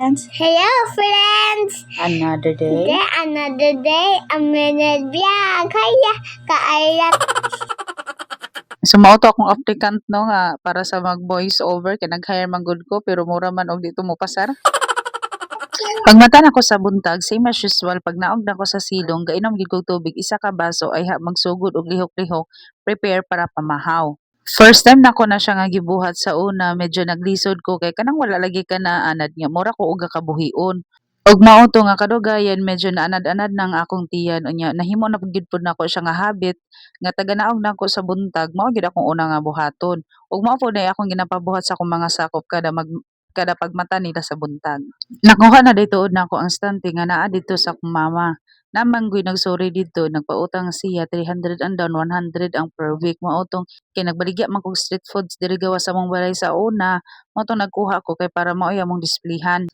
friends. Hello, friends! Another day. Today, another day, a minute vlog. Kaya, kaalat. So mao to akong applicant no nga para sa mag voice over kay nag-hire man gud ko pero mura man og dito mo pasar. Pagmata na ko sa buntag, same as usual, pag naog na ko sa silong, gainom gid kog tubig, isa ka baso ay ha magsugod og lihok-lihok, prepare para pamahaw. First time na ko na siya nga gibuhat sa una, medyo naglisod ko kay kanang wala lagi ka na anad nga mura ko uga kabuhion. Og mao to nga kadugayan medyo naanad-anad nang akong tiyan unya nahimo na pud pud nako siya nga habit nga taga naog na ko sa buntag mao gid akong una nga buhaton. Ug mao pud na akong ginapabuhat sa akong mga sakop kada mag kada pagmata nila sa buntag. Nakuha na dito na ako ang stante nga naa dito sa akong mama. Namanggoy nagsorry dito, nagpautang siya 300 ang down, 100 ang per week. Mao tong kay nagbaligya man kog street foods diri gawa sa mong balay sa una. Mao tong nagkuha ko kay para mao mong displihan.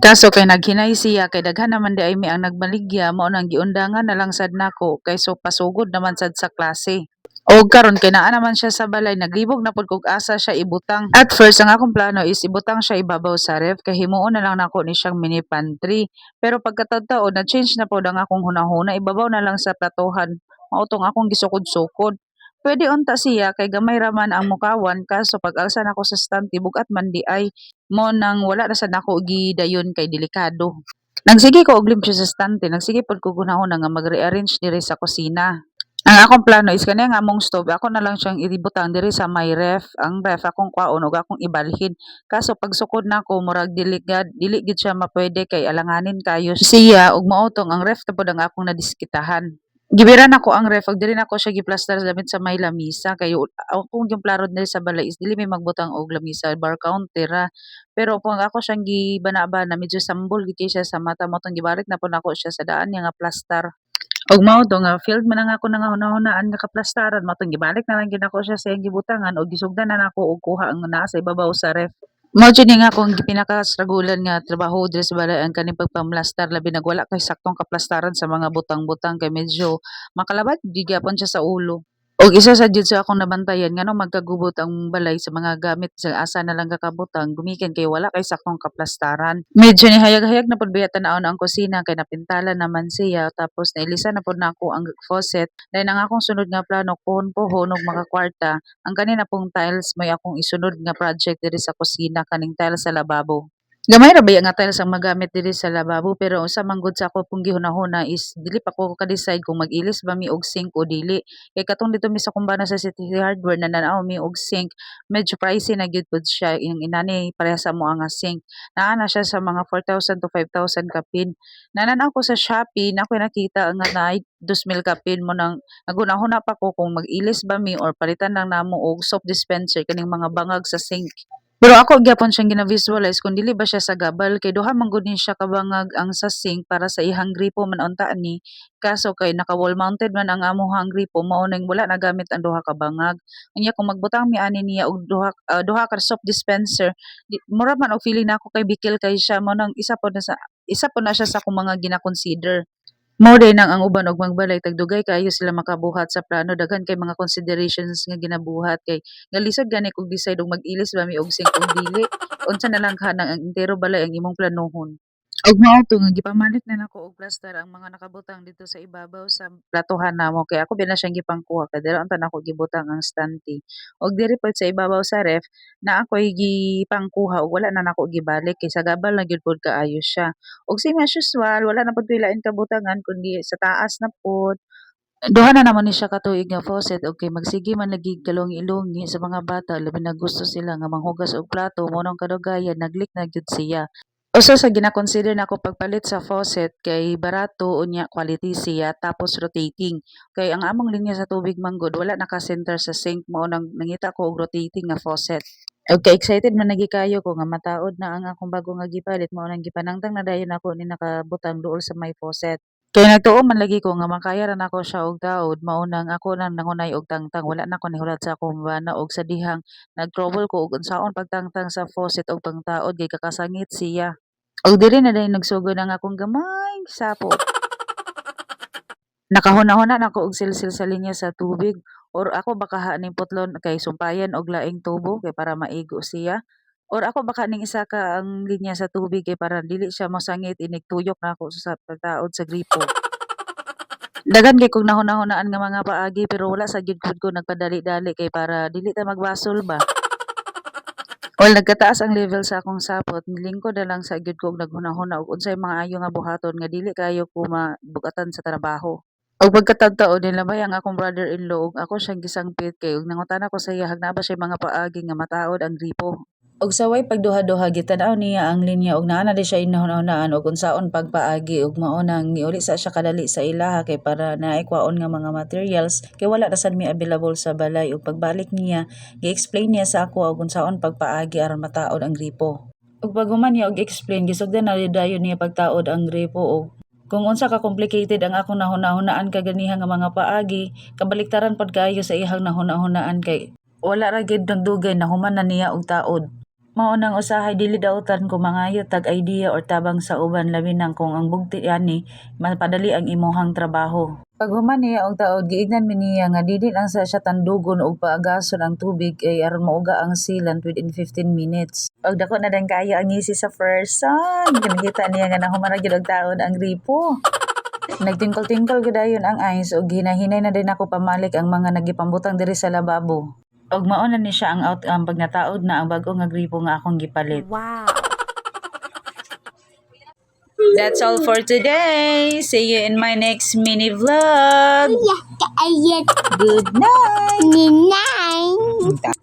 Kaso kay naghinay siya kay daghan naman di ay mi ang nagbaligya mao nang giundangan na lang sad nako kay so pasugod naman sad sa klase. Og karon kay naa naman siya sa balay naglibog na pud kog asa siya ibutang. At first ang akong plano is ibutang siya ibabaw sa ref kay himuon na lang nako ni siyang mini pantry. Pero pagkataon na change na pud ang akong hunahuna ibabaw na lang sa platohan. Mao tong akong gisukod-sukod. Pwede unta siya kay gamay raman ang mukawan kaso pag alsa nako sa stand bugat man di ay mo nang wala na sad nako gidayon kay delikado. Nagsige ko og limpyo sa stante, nagsige pod ko gunahon nga mag-rearrange diri sa kusina. Ang akong plano is kani nga among stove, ako na lang siyang ibutang diri sa may ref. Ang ref akong kwaon ug akong ibalhin. Kaso pag sukod nako murag dili gad dili gid siya mapwede kay alanganin kayo siya ug mautong ang ref ta pod ang akong nadiskitahan. Gibiran ako ang ref ug diri nako siya giplastar damit sa may lamisa kay akong plaro diri sa balay is dili may magbutang og lamisa bar counter ha. Pero kung ako siyang gibana-bana medyo sambol gid siya sa mata mo tong gibalik na po nako siya sa daan nga plastar. Og mao to nga field man ang ako nga hunahunaan nga kaplastaran mao tong gibalik na lang gid ako siya sa iyang gibutangan og gisugdan na nako og kuha ang naa sa ibabaw sa ref. Mao jud nga akong pinakastragulan nga trabaho diri sa balay ang kaning pagpamlastar labi nag wala kay saktong kaplastaran sa mga butang-butang kay medyo makalabad di gyapon siya sa ulo. Og isa sa jud akong nabantayan nganong magkagubot ang balay sa mga gamit sa asa na lang kakabutang gumikan kay wala kay saktong kaplastaran. Medyo ni hayag-hayag na pud biya tan-awon ang kusina kay napintala naman siya tapos nailisa na pud nako ang faucet. Dahil ang akong sunod nga plano pohon-pohon og mga kwarta ang kanina pong tiles may akong isunod nga project diri sa kusina kaning tiles sa lababo. Gamay ra ba nga tiles ang magamit diri sa lababo pero usa man gud sa ako pong gihunahuna is dili pa ko ka-decide kung mag-ilis ba mi og sink o dili. Kay katong dito mi sa kumbana sa City Hardware na nanaw mi og sink, medyo pricey na gyud pud siya yung inani pareha sa mo nga sink. Naa na siya sa mga 4,000 to 5,000 kapin. Nananaw ko sa Shopee na ako nakita nga na 2,000 kapin mo nang nagunahuna pa ko kung mag-ilis ba mi or palitan lang namo og soap dispenser kaning mga bangag sa sink. Pero ako gyapon siyang gina-visualize kung dili ba siya sa gabal kay duha man ni siya kabangag ang sa sink para sa ihang gripo man unta ni kaso kay naka wall mounted man ang amuhang gripo mao ning wala na gamit ang duha ka bangag. Unya kung magbutang mi ani niya og duha ah, duha ka soap dispenser di, mura man og feeling nako kay bikil kay siya mao nang isa pod na sa isa pod na siya sa akong mga gina-consider. Mao din ang ang uban og magbalay tagdugay kaayo sila makabuhat sa plano daghan kay mga considerations nga ginabuhat kay nga lisod gani kog decide og mag-ilis ba mi og sink og dili unsa na lang kanang ang entero balay ang imong planohon. Og mao to nga gipamalit na nako og plaster ang mga nakabutang dito sa ibabaw sa platohan namo kay ako na siyang gipangkuha kay dira unta nako gibutang ang stante. Og diri pod sa ibabaw sa ref na ako'y gipangkuha og wala na nako gibalik kay sa gabal na gyud kaayo siya. Og same as usual wala na pod koy lain kabutangan kundi sa taas na pod. Duha na naman ni siya ka tuig nga faucet okay magsige man lagi kalungi-lungi sa mga bata labi na gusto sila nga manghugas og plato mo nang kadugayan naglik na gyud siya. Usa sa gina-consider nako pagpalit sa faucet kay barato unya quality siya tapos rotating. Kay ang among linya sa tubig manggod wala naka-center sa sink mao nang nangita ko og rotating nga faucet. Okay, excited man lagi kayo ko nga mataod na ang akong bago nga gipalit mao nang gipanangtang na dayon ako ni nakabutang duol sa may faucet. Kay nagtuo man lagi ko nga makaya ra nako siya og taod mao nang ako nang nangunay og tangtang wala na ko nihulat sa akong bana og sa dihang nag-trouble ko og unsaon pagtangtang sa faucet og pangtaod kay kakasangit siya. Og diri na dayon nagsugod ang akong gamay sapot. Nakahuna-huna na ko og silsil sa linya sa tubig or ako baka ning putlon kay sumpayan og laing tubo kay para maigo siya. Or ako baka ning isa ka ang linya sa tubig kay para dili siya mosangit inig tuyok na ako sa pagtaod sa gripo. Daghan kay kog nahuna-hunaan nga mga paagi pero wala sa gyud ko nagpadali-dali kay para dili ta magbasol ba. Well, nagkataas ang level sa akong sapot, nilingkod na lang sa gyud kog naghunahuna og unsay mga ayo nga buhaton nga dili kayo ko mabugatan sa trabaho. Og pagkataon nilabay ang akong brother-in-law ako siyang gisangpit kay ug nangutana ko sa iya hagna ba siya mga paagi nga mataod ang gripo. Og saway pagduha-duha gitanaw niya ang linya og naa na di siya inahuna-hunaan og unsaon pagpaagi ug mao nang niuli sa siya kadali sa ilaha kay para naay kwaon nga mga materials kay wala na sad mi available sa balay ug pagbalik niya gi-explain niya sa ako og unsaon pagpaagi aron mataod ang gripo. Ug paghuman niya og explain gisugdan na dayon niya pagtaod ang gripo og kung unsa ka complicated ang akong nahuna-hunaan kaganiha nga mga paagi kabaliktaran pod kaayo sa ihang nahuna-hunaan kay wala ra gid nagdugay na human na niya og taod. Mao nang usahay dili daotan ko mangayo tag idea or tabang sa uban labi nang kung ang bugti ani mapadali ang imuhang trabaho. Pag human niya og taod giignan mi niya nga dili lang sa siya tandugon og paagason ang tubig ay aron mauga ang sealant within 15 minutes. Og dako na din kayo ang ngisi sa person. Kinakita niya nga nahuman ra gyud og taod ang gripo. Nagtingkol-tingkol gadayon ang eyes ug hinahinay na din ako pamalik ang mga nagipambutang diri sa lababo. Og mao na ni siya ang outcome pag nataod na ang bag-o nga gripo nga akong gipalit. Wow. That's all for today. See you in my next mini vlog. Yeah, kaayat Good night.